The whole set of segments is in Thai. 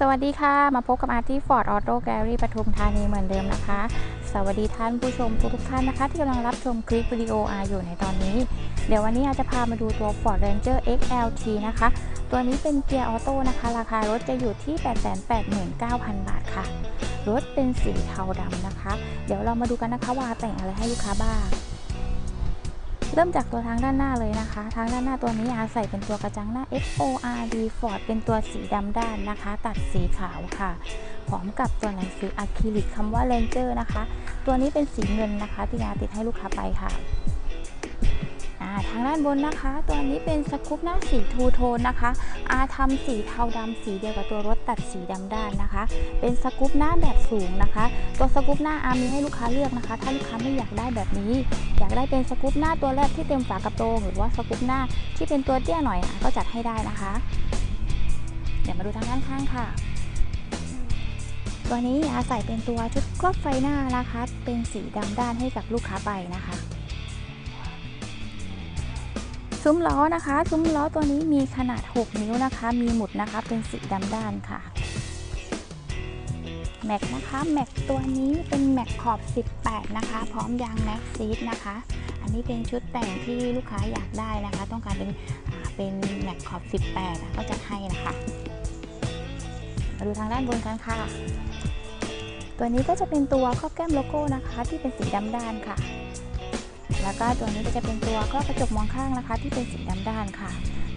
สวัสดีค่ะ มาพบกับอาร์ตี้ฟอร์ดออโต้แกลลี่ปทุมธานีเหมือนเดิมนะคะ สวัสดีท่านผู้ชมทุกทท่านนะคะ ที่กำลังรับชมคลิปวิดีโออาอยู่ในตอนนี้ เดี๋ยววันนี้อาจจะพามาดูตัว Ford Ranger XLT นะคะ ตัวนี้เป็นเกียร์ออโต้นะคะ ราคารถจะอยู่ที่ 889,000 บาทค่ะ รถเป็นสีเทาดำนะคะ เดี๋ยวเรามาดูกันนะคะว่าแต่งอะไรให้ลูกค้าบ้าง เริ่มจากตัวทางด้านหน้าเลยนะคะ ทางด้านหน้าตัวนี้อาใส่เป็นตัวกระจังหน้า FORD Ford เป็นตัวสีดำด้านนะคะ ตัดสีขาวค่ะ พร้อมกับตัวหนังสืออะคริลิกคำว่า Ranger นะคะ ตัวนี้เป็นสีเงินนะคะที่อาติดให้ลูกค้าไปค่ะ ทางด้านบนนะคะ ตัวนี้เป็นสกู๊ปหน้าสีทูโทนนะคะอาทำสีเทาดำสีเดียวกับตัวรถตัดสีดำด้านนะคะ เป็นสกู๊ปหน้าแบบสูงนะคะ ตัวสกู๊ปหน้าอามีให้ลูกค้าเลือกนะคะ ถ้าลูกค้าไม่อยากได้แบบนี้ อยากได้เป็นสกู๊ปหน้าตัวแรกที่เต็มฝากระโปรงหรือว่าสกู๊ปหน้าที่เป็นตัวเตี้ยหน่อยอะก็จัดให้ได้นะคะ เดี๋ยวมาดูทางด้านข้างค่ะตัวนี้อาใส่เป็นตัวชุดครอบไฟหน้านะคะ เป็นสีดำด้านให้กับลูกค้าไปนะคะ ซุ้มล้อนะคะ ซุ้มล้อตัวนี้มีขนาด 6 นิ้วนะคะ มีหมุดนะคะเป็นสีดำด้านค่ะแม็กนะคะแม็กตัวนี้เป็นแม็กขอบ 18 นะคะ พร้อมยางแม็กซีดนะคะ อันนี้เป็นชุดแต่งที่ลูกค้าอยากได้นะคะ ต้องการเป็นเป็นแม็กขอบ 18 ก็จะให้นะคะ มาดูทางด้านบนกันค่ะ ตัวนี้ก็จะเป็นตัวครอบแก้มโลโก้นะคะ ที่เป็นสีดำด้านค่ะ แล้วก็ตัวนี้ก็จะเป็นตัวครอบกระจกมองข้างนะคะ ที่เป็นสีดำด้านค่ะ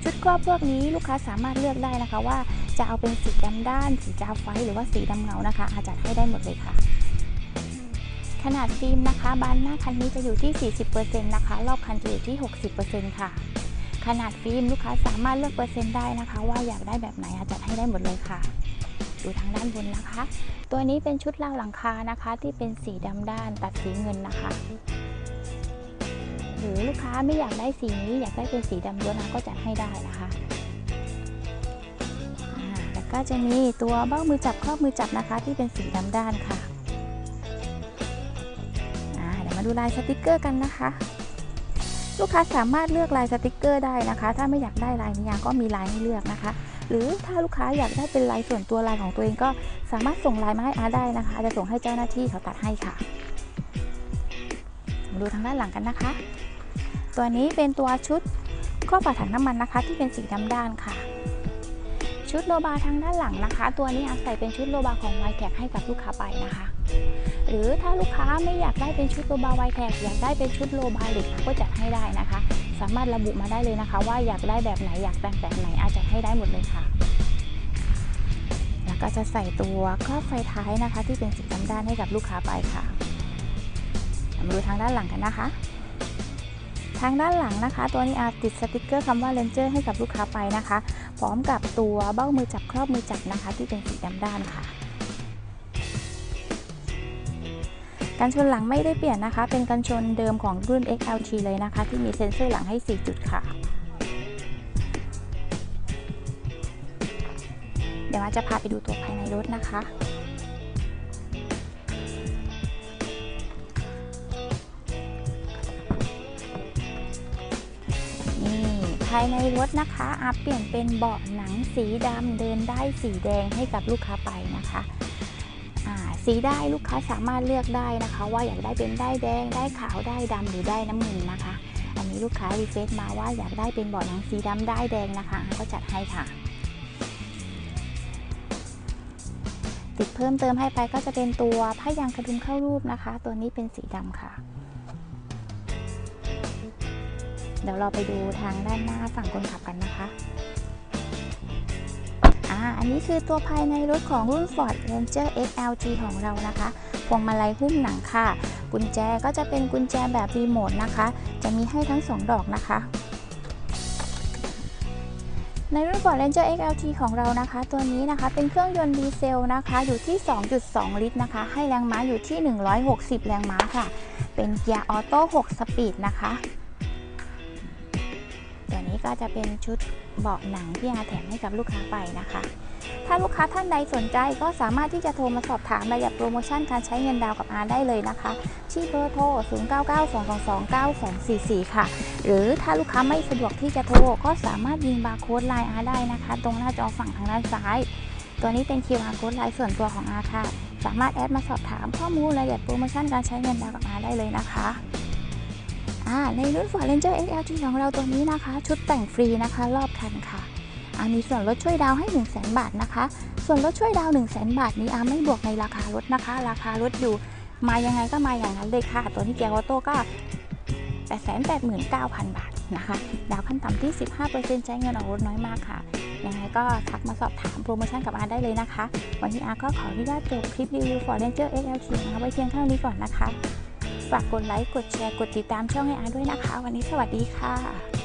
ชุดครอบพวกนี้ลูกค้าสามารถเลือกได้นะคะว่าจะเอาเป็นสีดำด้าน สีจาไฟหรือว่าสีดำเงานะคะ อาจจะให้ได้หมดเลยค่ะ ขนาดฟิล์มนะคะบานหน้าคันนี้จะอยู่ที่ 40%นะคะ รอบคันจะอยู่ที่ 60%ค่ะขนาดฟิล์มลูกค้าสามารถเลือกเปอร์เซ็นต์ได้นะคะ ว่าอยากได้แบบไหนอาจจะให้ได้หมดเลยค่ะ ดูทางด้านบนนะคะ ตัวนี้เป็นชุดราวหลังคานะคะ ที่เป็นสีดำด้านตัดสีเงินนะคะ หรือลูกค้าไม่อยากได้สีนี้อยากได้เป็นสีดำล้วนนะก็จัดให้ได้นะคะแล้วก็จะมีตัวเบ้ามือจับครอบมือจับนะคะ ที่เป็นสีดำด้านค่ะเดี๋ยวมาดูลายสติกเกอร์กันนะคะ ลูกค้าสามารถเลือกลายสติกเกอร์ได้นะคะ ถ้าไม่อยากได้ลายนี้ก็มีลายให้เลือกนะคะหรือถ้าลูกค้าอยากได้เป็นลายส่วนตัวลายของตัวเองก็สามารถส่งลายมาให้อาได้นะคะอาจจะส่งให้เจ้าหน้าที่เขาตัดให้ค่ะ มาดูทางด้านหลังกันนะคะ ตัวนี้เป็นตัวชุดครอบฝาถังน้ำมันนะคะ ที่เป็นสีดำด้านค่ะ ชุดโลบาทางด้านหลังนะคะ ตัวนี้อาศัยเป็นชุดโลบาของไวแท็กให้กับลูกค้าไปนะคะ หรือถ้าลูกค้าไม่อยากได้เป็นชุดโลบาไวแท็กอยากได้เป็นชุดโลบาเหล็กก็จัดให้ได้นะคะ สามารถระบุมาได้เลยนะคะ ว่าอยากได้แบบไหนอยากแต่งแบบไหนอาจจะให้ได้หมดเลยค่ะแล้วก็จะใส่ตัวครอบไฟท้ายนะคะ ที่เป็นสีดำด้านให้กับลูกค้าไปค่ะมาดูทางด้านหลังกันนะคะ ทางด้านหลังนะคะ ตัวนี้อาติดสติกเกอร์คำว่า Ranger ให้กับลูกค้าไปนะคะ พร้อมกับตัวเบ้ามือจับครอบมือจับนะคะ ที่เป็นสีดำด้านค่ะกันชนหลังไม่ได้เปลี่ยนนะคะ เป็นกันชนเดิมของรุ่น XLT เลยนะคะ ที่มีเซ็นเซอร์หลังให้ 4 จุดค่ะ เดี๋ยวอาจะพาไปดูตัวภายในรถนะคะ ภายในรถนะคะอาเปลี่ยนเป็นเบาะหนังสีดำเดินได้สีแดงให้กับลูกค้าไปนะคะสีได้ลูกค้าสามารถเลือกได้นะคะ ว่าอยากได้เป็นได้แดงได้ขาวได้ดำหรือได้น้ำเงินนะคะ อันนี้ลูกค้ารีเฟซมาว่าอยากได้เป็นเบาะหนังสีดำได้แดงนะคะ ก็จัดให้ค่ะติดเพิ่มเติมให้ไปก็จะเป็นตัวผ้ายางกระดุมเข้ารูปนะคะ ตัวนี้เป็นสีดำค่ะ เดี๋ยวเราไปดูทางด้านหน้าฝั่งคนขับกันนะคะอ่าอันนี้คือตัวภายในรถของรุ่น Ford Ranger XLT ของเรานะคะ พวงมาลัยหุ้มหนังค่ะ กุญแจก็จะเป็นกุญแจแบบรีโมทนะคะ จะมีให้ทั้ง 2 ดอกนะคะในรุ่น Ford Ranger XLT ของเรานะคะ ตัวนี้นะคะเป็นเครื่องยนต์ดีเซลนะคะ อยู่ที่ 2.2 ลิตรนะคะ ให้แรงม้าอยู่ที่ 160 แรงม้าค่ะ เป็นเกียร์ออโต้ 6 สปีดนะคะ วนี้ก็จะเป็นชุดเบาะหนังที่อาแถมให้กับลูกค้าไปนะคะ ถ้าลูกค้าท่านใดสนใจก็สามารถที่จะโทรมาสอบถามรายละเอียดโปรโมชั่นการใช้เงินดาวกับอาได้เลยนะคะ ที่เบอร์โทร 0992229244 ค่ะ หรือถ้าลูกค้าไม่สะดวกที่จะโทรก็สามารถยิงบาร์โค้ดไลน์อาได้นะคะ ตรงหน้าจอฝั่งทางด้านซ้ายตัวนี้เป็น QR code ไลน์ส่วนตัวของอาค่ะ สามารถแอดมาสอบถามข้อมูลรายละเอียดโปรโมชั่นการใช้เงินดาวกับอาได้เลยนะคะ ในรุ่น Ford Ranger XLT ของเราตัวนี้นะคะ ชุดแต่งฟรีนะคะ รอบคันค่ะอามีส่วนลดช่วยดาวให้ 1 0 0 0 0 0บาทนะคะ ส่วนลดช่วยดาว 1 0 0 0 0 0บาทนี้อาไม่บวกในราคารถนะคะ ราคารถอยู่มายังไงก็มาอย่างนั้นเลยค่ะ ตัวนี้เกียร์ออโต้ก็ 889,000 บาทนะคะ ดาวขั้นต่ำที่ 15%ใช้เงินออกรถน้อยมากค่ะ ยังไงก็ทักมาสอบถามโปรโมชั่นกับอาได้เลยนะคะ วันนี้อาก็ขออนุญาตจบคลิปรีวิว Ford Ranger XLT นะคะไว้เพียงเท่านี้ก่อนนะคะ ฝากกดไลค์ กดแชร์ กดติดตามช่องให้อาด้วยนะคะ วันนี้สวัสดีค่ะ